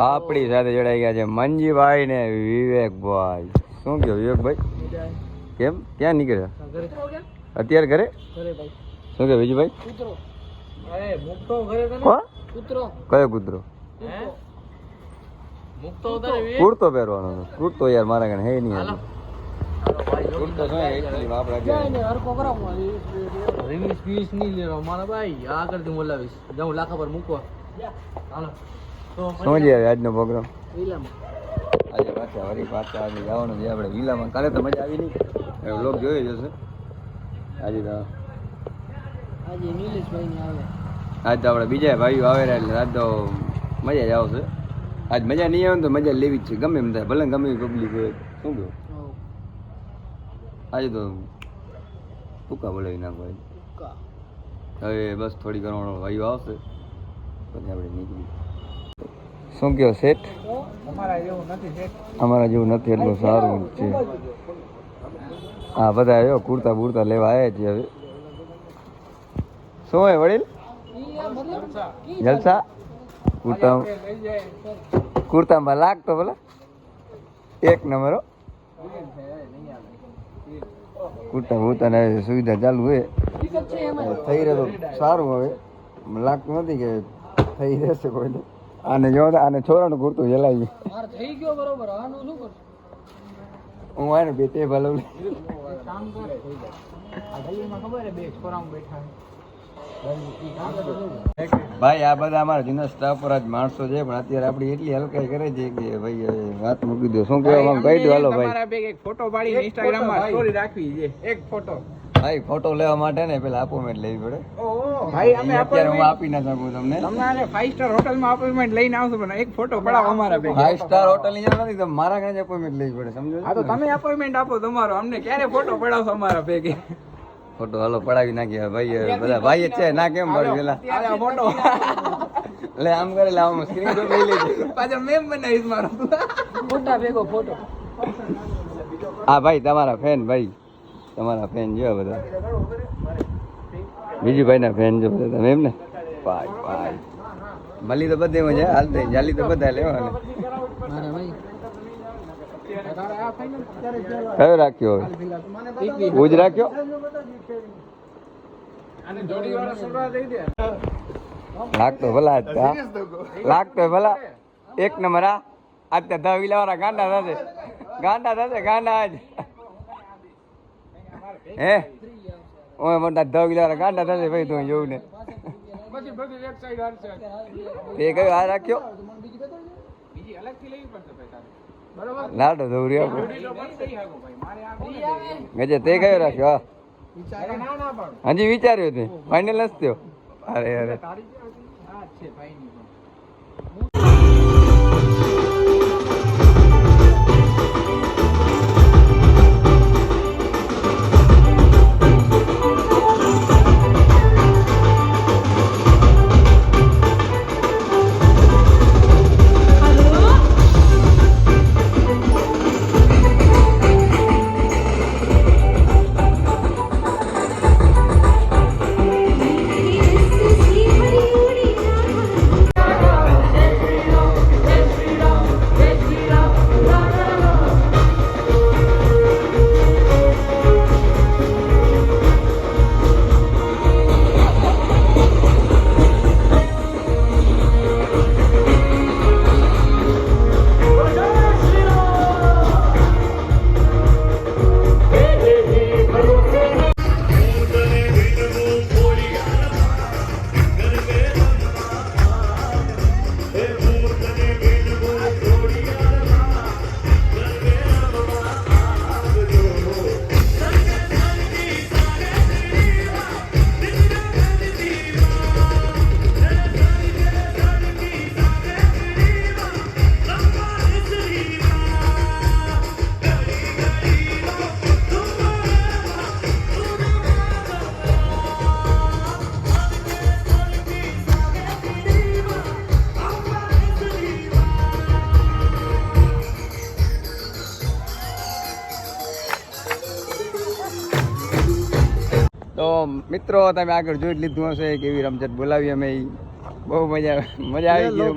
આપણી સાથે જોડાઈ ગયા છે મનજીભાઈ ને વિવેકભાઈ. શું કહ્યું વિવેકભાઈ? કેમ? ક્યાં નીકળ્યા? અત્યારે ઘરે? શું કે વિજયભાઈ? કયો કૂતરો? કુર્તો પહેરવાનો કુર્તો યાર મારા કને હે નહીં હાલે. શું છે આજનો પ્રોગ્રામ? આજે પાછા વળી પાછા આજે જવાનું છે આપણે વિલામાં. કાલે તો મજા આવી નહીં. લોક જોઈ જશે. આજે તો આજ તો આપણે બીજા ભાઈઓ આવેલા એટલે આજ તો મજા જ આવશે. આજ મજા નહીં આવે તો મજા લેવી જ છે. ગમે એમ થાય. ભલે ગમે પબ્લિક હોય. શું કહ્યું આજે તો ટૂંકા બોલાવી નાખો આજે. હવે બસ થોડી ઘણો ભાઈઓ આવશે. પછી આપણે નીકળી શું કહો શેઠ અમારા જેવું નથી, એટલું સારું છે. હા, બધા આવ્યો કુર્તા બુર્તા લેવા આવ્યા છે હવે. શું હોય, વડીલ? જલસા? કુર્તા કુર્તામાં લાગતો ભલે. એક નંબર કુર્તા બુર્તા સુવિધા ચાલુ હોય થઈ રહ્યો સારું હવે. લાગતું નથી કે થઈ રહેશે કોઈ આને જો આને છોરાનું કુર્તું જલાવી થઈ ગયો બરોબર આનું શું કરશું? હું આને બે તે ભલો કામ કરે આ ગલીમાં ખબર હે બે છોરામાં બેઠા ભાઈ આ બધા અમારા જૂના સ્ટાફ પર જ માણસો છે પણ અત્યારે આપણી એટલી હલકાઈ કરે છે કે ભાઈ વાત મૂકી દો. શું કહેવા માંગ? કહી દો હાલો ભાઈ. એક ફોટો પાડી ઇન્સ્ટાગ્રામમાં સ્ટોરી રાખવી છે. એક ફોટો ભાઈ ફોટો લેવા માટે ને પેલા અપોઇન્ટમેન્ટ લેવી પડે. ભાઈ અમે અત્યારે હું આપી ના શકું તમને. તમારે ફાઈવ સ્ટાર હોટલમાં અપોઇન્ટમેન્ટ લઈને આવશો પણ એક ફોટો પડાવો અમારા બેગ ફાઈવ સ્ટાર હોટલની જરૂર નથી તો મારા કાંઈ અપોઇન્ટમેન્ટ લેવી પડે સમજો હા તો તમે અપોઇન્ટમેન્ટ આપો તમારો. અમને ક્યારે ફોટો પડાવશો અમારા ભેગે? ફોટો હાલો પડાવી નાખીએ. ભાઈ બધા ભાઈ છે ના કેમ પડે પેલા? ફોટો એટલે આમ કરે એટલે આમ સ્ક્રીનશોટ લઈ લેજો. પાછા મેમ બનાવીશ મારો. ફોટા ભેગો ફોટો હા ભાઈ તમારા ફેન ભાઈ. તમારા ફેન જો બધા. બીજી ભાઈ ના ફેન જો બધા, તમે એમ ને પાય પાય મળી તો બધે મજા, હાલ થઈ જાલી તો બધા લેવાને. કયો રાખ્યો હવે? ઉજ રાખ્યો? લાગતો ભલા જ. લાગતો ભલા. એક નંબર આ અત્યારે દહ વિલા ગાંડા થશે ગાંડા થશે ગાંડા આજ હે? ઓય મોટા વિલા વાળા ગાંડા થશે ભાઈ તું જોઉં ને બધી બધી એક સાઈડ હાલશે. તે કયો આ રાખ્યો? બીજી અલગથી લેવી પડશે ભાઈ તારે. લાડો કોને ગજે તે કયો રાખ્યો? હા. વિચારે ના ના પણ હજી વિચાર્યું તે ફાઇનલ નથી થયો. અરે અરે. તો મિત્રો તમે આગળ જોઈ લીધું હશે કેવી રમઝટ બોલાવી અમે. બહુ મજા આવે. મજા આવી ગઈ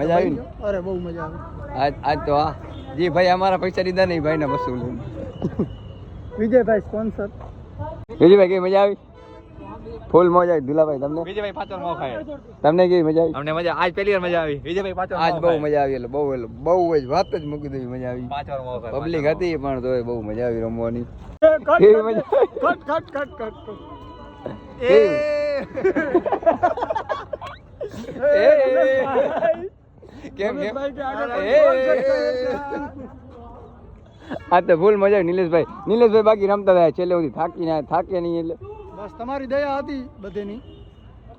મજા આવી અરે બહુ મજા આવી. આજ આજ તો હા. જી ભાઈ અમારા પૈસા દીધા નહીં ભાઈને વસૂલ. વિજયભાઈ સ્પોન્સર વિજયભાઈ કઈ મજા આવી? ફૂલ મોજ આવી દુલાભાઈ તમને? વિજયભાઈ પાછળ મોં ખાય. તમને કેવી મજા આવી? અમને મજા આજ પહેલી વાર મજા આવી. વિજયભાઈ પાછળ આજ બહુ મજા આવી એટલે બહુ એટલે બહુ જ વાત જ મૂકી દેવી મજા આવી. પાછળ ખાય પબ્લિક હતી પણ તોય બહુ મજા આવી રમવાની. કેવી મજા કટ કટ કટ કટ એ. કેમ કેમ? એ, આ તો ફૂલ મજા આવી નિલેશભાઈ. નીલેશભાઈ બાકી રમતા હતા છેલ્લે સુધી થાકી ના થાકે નહીં એટલે. બસ તમારી દયા હતી બધેની.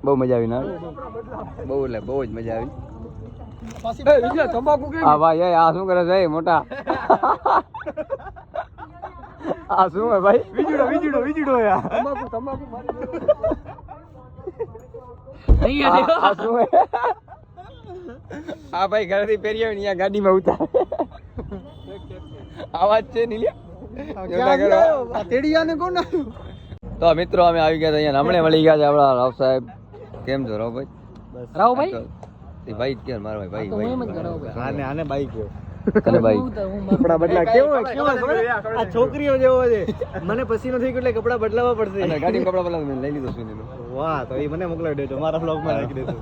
બહુ મજા આવી ના? બહુ એટલે બહુ જ મજા આવી. તંબાકુ હા ભાઈ એ આ શું કરે છે મોટા? આ શું હે ભાઈ? વિજુડો વિજુડો વિજુડો યાર આ. આ શું હે આ ભાઈ ઘરેથી પહેરી આવે ને અહીંયા ગાડીમાં ઉતારે. આવાજ છે નીલિયા? તેડિયાને કોણ આવ્યું તો મિત્રો અમે આવી ગયા અહીંયા હમણે મળી ગયા છે આપણા રાવ સાહેબ. કેમ છો રાવ ભાઈ? રાવ ભાઈ? ભાઈ. કે મારો ભાઈ ભાઈ ભાઈ આને આને બાઈક તને ભાઈ કપડા બદલા કેવો કેવો આ છોકરીઓ જેવો છે. મને પસીનો થઈ ગયો એટલે કપડા બદલાવવા અને પડશે ગાડીમાં કપડા પેલા મેં લઈ લીધો સુનીનો વાહ તો એ મને મોકલાવી દેજો. મારા બ્લોગમાં રાખી દેજો.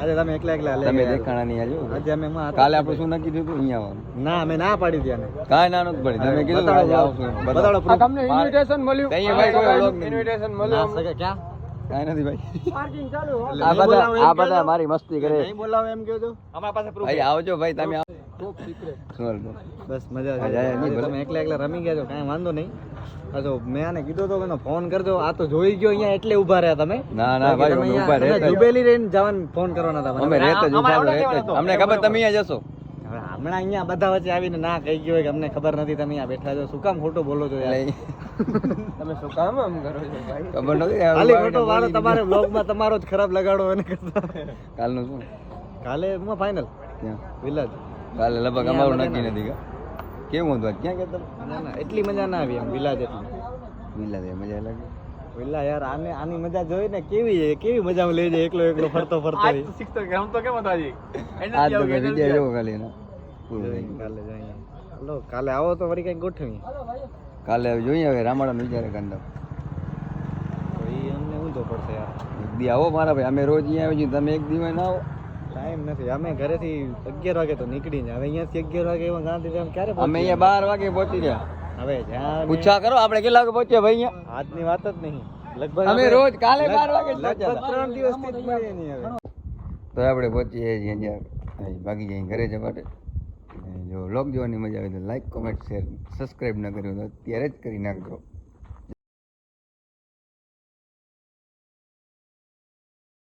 આજે તમે એકલા એકલા લઈ તમે દેખાણા નહીં આજો આજે અમે કાલે આપણે શું નક્કી થયું અહીંયા આવવાનું? ના અમે ના પાડી દીધી આને કાંઈ ના નથી પડી. તમે કીધું આજે આવશું બતાડો. તમને ઇન્વિટેશન મળ્યું. અહીંયા ભાઈ કોઈ બ્લોગ નથી. મળ્યું. ના સકે ક્યાં? કાંઈ નથી ભાઈ. પાર્કિંગ ચાલુ આ બધા એમ આ બધા મારી મસ્તી કરે. નહીં બોલાવો એમ કહો અમારા પાસે પ્રૂફ ભાઈ આવજો ભાઈ તમે આવો. Top secret? બસ મજા આવે. તમે એકલા એકલા રમી ગયા છો કાંઈ વાંધો નહીં. તો મેં આને કીધો તો મને ફોન કરજો. આ તો જોઈ ગયો અહીંયા એટલે ઊભા રહ્યા તમે. ના ના ભાઈ અમે ઊભા રહેતા જ. ડૂબેલી રહીને જવાનું ફોન કરવાના હતા અમે રહેતા જ ઊભા રહેતા અમને ખબર તમે અહીંયા જશો. હમણાં અહીંયા બધા વચ્ચે આવીને ના કહી ગયો હોય કે અમને ખબર નથી તમે અહીંયા બેઠા છો. શું કામ ખોટું બોલો છો યાર? તમે શું કામ આમ કરો છો ભાઈ? ખબર નથી ખાલી ખોટો વાળો તમારે બ્લોગમાં તમારો જ ખરાબ લગાડો એને કરતા. કાલનું શું? કાલે એમાં ફાઇનલ ક્યાં? વિલાજ. કાલે લગભગ અમારું નક્કી નથી કા. કેવું હતું આજ? ક્યાં ગયા તમે? ના ના એટલી મજા ના આવી એમ વિલાજ એટલી. વિલા દે મજા લાગી. વિલા યાર આને આની મજા જોઈ ને કેવી છે કેવી મજા લઈ જાય એકલો એકલો ફરતો ફરતો. આજ તો મેં વિજય જોવો ખાલી એનો પૂરું ખાલી ને કાલે જઈએ હલો કાલે આવો તો વળી કઈ ગોઠવી કાલે હવે જોઈએ હવે રામાડા વિચારે કાંદા. તો ઈ અમને ઊંધો પડશે યાર. એક દી આવો મારા ભાઈ અમે રોજ અહીંયા આવી છીએ તમે એક દી ના આવો. ટાઈમ નથી. અમે ઘરેથી અગિયાર વાગે તો નીકળી જાય હવે અહીંયાથી અગિયાર વાગે એમાં ગાંધીધામ ક્યારે અમે અહીંયા બાર વાગે પહોંચી રહ્યા હવે જ્યાં પૂછા કરો આપણે કેટલા વાગે પહોંચ્યા ભાઈ અહીંયા? આજની વાત જ નહીં. લગભગ અમે રોજ કાલે બાર વાગે ત્રણ દિવસથી જ નહીં હવે. તો આપણે પહોંચીએ છીએ અહીંયા. અહીં ભાગી ઘરે જવા માટે. જો લોક જોવાની મજા આવે તો લાઈક કોમેન્ટ શેર સબસ્ક્રાઈબ ન કર્યું તો અત્યારે જ કરી નાખજો.